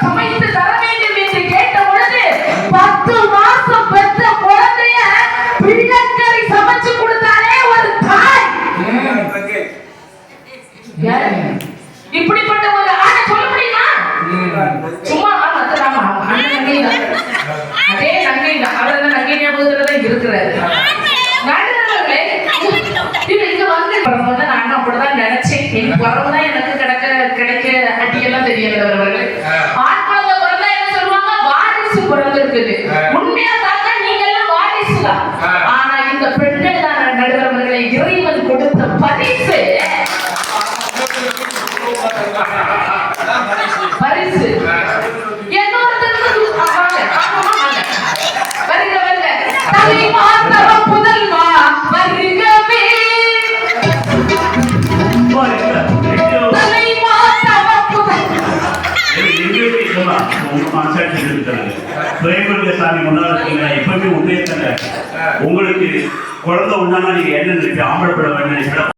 சமைத்து தர வேண்டும் என்று கேட்ட பொழுது பத்து மாசம் பெற்ற குழந்தைய பிள்ளைக்கறி சமைச்சு கொடுத்தாலே ஒரு தாய். யாரு? இப்படிப்பட்ட ஒரு ஆணை சொல்ல முடியுமா? சும்மா ஆமா அது ஆமா நங்கை தான் அதே நங்கை தான் அவர் தான் நங்கை ஞாபகத்துல தான் இருக்கிறாரு நடுவர்களே வந்து பிறந்தவங்க நான் அப்படிதான் நினைச்சேன். என் பிறகுதான் எனக்கு கிடைக்க கிடைக்க அடியெல்லாம் தெரியல அவர்களே. வாரிசு பிறந்திருக்குது உண்மையா தாங்க நீங்க எல்லாம் வாரிசு தான் ஆனா இந்த பெண்கள் தான் நடுவர்களே இறைவன் கொடுத்த பரிசு. பரிசு. இன்னொருத்தருக்கு. வருக, வருக. தலை மாத்தவ புதல்வா, சாமி முன்னாள் இருக்கீங்க எப்பவுமே உண்மையை உங்களுக்கு குழந்தை உண்டானா நீங்க என்ன நினைப்பீங்க? ஆம்பளை படம் வேணும் நினைப்பீங்க